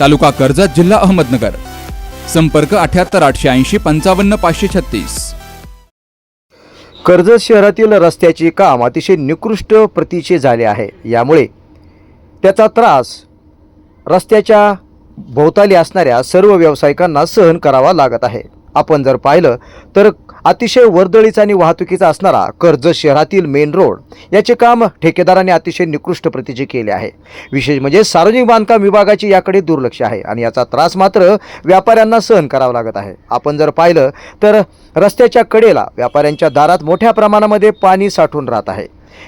तालुका कर्जत जिल्हा अहमदनगर. संपर्क अठ्याहत्तर आठशे ऐंशी पंचावन्न पाचशे छत्तीस. कर्जत शहरातील रस्त्याचे काम अतिशय निकृष्ट प्रतीचे झाले आहे. यामुळे त्याचा त्रास रस्त्याच्या भोवताली असणाऱ्या सर्व व्यावसायिकांना सहन करावा लागत आहे. आपण जर पाहिलं तर अतिशय वर्दळीचा आणि वाहतुकीचा असणारा कर्जत शहरातील मेन रोड याचे काम ठेकेदाराने अतिशय निकृष्ट प्रतीचे केले आहे. विशेष म्हणजे सार्वजनिक बांधकाम विभागाचे याकडे दुर्लक्ष आहे आणि याचा त्रास मात्र व्यापाऱ्यांना सहन करावा लागत आहे. आपण जर पाहिलं तर रस्त्याच्या कडेला व्यापाऱ्यांच्या दारात मोठ्या प्रमाणामध्ये पाणी साठून राहत आहे.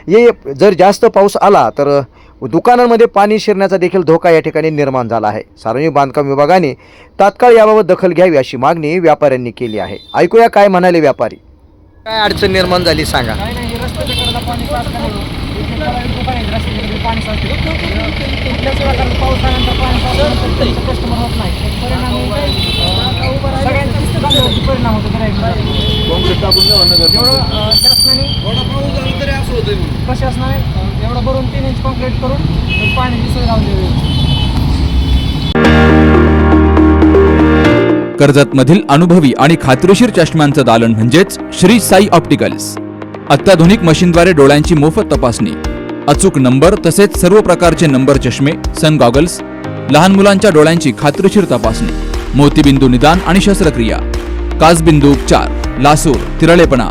हे जर जास्त पाऊस आला तर दुकानांमध्ये पाणी शिरण्याचा देखील धोका या ठिकाणी निर्माण झाला आहे. सार्वजनिक बांधकाम विभागाने तात्काळ याबाबत दखल घ्यावी अशी मागणी व्यापाऱ्यांनी केली आहे. ऐकूया काय म्हणाले व्यापारी. काय अडचण निर्माण झाली सांगा. परिणाम होतो गिरायकांवर एवढं प्रशासनाने एवढं भरून तीन इंच कॉन्क्रीट करून पाण्याची सोय कर्जतमधील अनुभवी आणि खात्रीशीर चष्म्यांचं दालन म्हणजेच श्री साई ऑप्टिकल्स. अत्याधुनिक मशीनद्वारे डोळ्यांची मोफत तपासणी. अचूक नंबर तसेच सर्व प्रकारचे नंबर चष्मे सन गॉगल्स लहान मुलांच्या डोळ्यांची खात्रीशीर तपासणी मोतीबिंदू निदान आणि शस्त्रक्रिया. कासबिंदू उपचार लासूर तिरळेपणा.